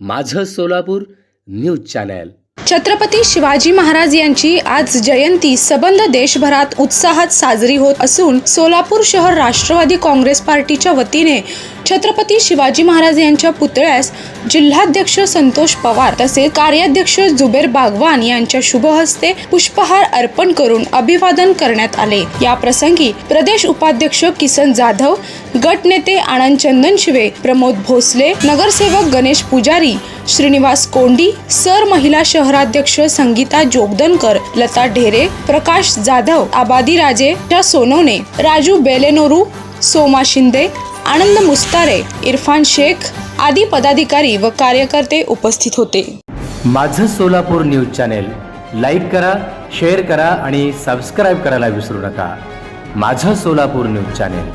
माझं Solapur news channel. Chhatrapati Shivaji Maharaj यांची आज जयंती सबंध देशभरात उत्साहात साजरी होत असून सोलापूर शहर राष्ट्रवादी काँग्रेस पार्टीच्या वतीने छत्रपती शिवाजी महाराज यांच्या पुतळ्यास जिल्हाध्यक्ष संतोष पवार तसेच कार्याध्यक्ष जुबेर बागवान यांच्या शुभ हस्ते पुष्पहार अर्पण करून अभिवादन करण्यात आले. या प्रसंगी प्रदेश उपाध्यक्ष किसन जाधव गटनेते आनंद चंदन शिवे प्रमोद भोसले नगरसेवक गणेश पुजारी श्रीनिवास कोंडी सर महिला शहराध्यक्ष संगीता जोगदनकर लता ढेरे प्रकाश जाधव आबादी राजे सोनवणे राजू बेलेनोरू सोमा शिंदे आनंद मुस्तारे इरफान शेख आदी पदाधिकारी व कार्यकर्ते उपस्थित होते. माझं सोलापूर न्यूज चॅनेल लाईक करा शेअर करा आणि सबस्क्राईब करायला विसरू नका. माझं सोलापूर न्यूज चॅनेल.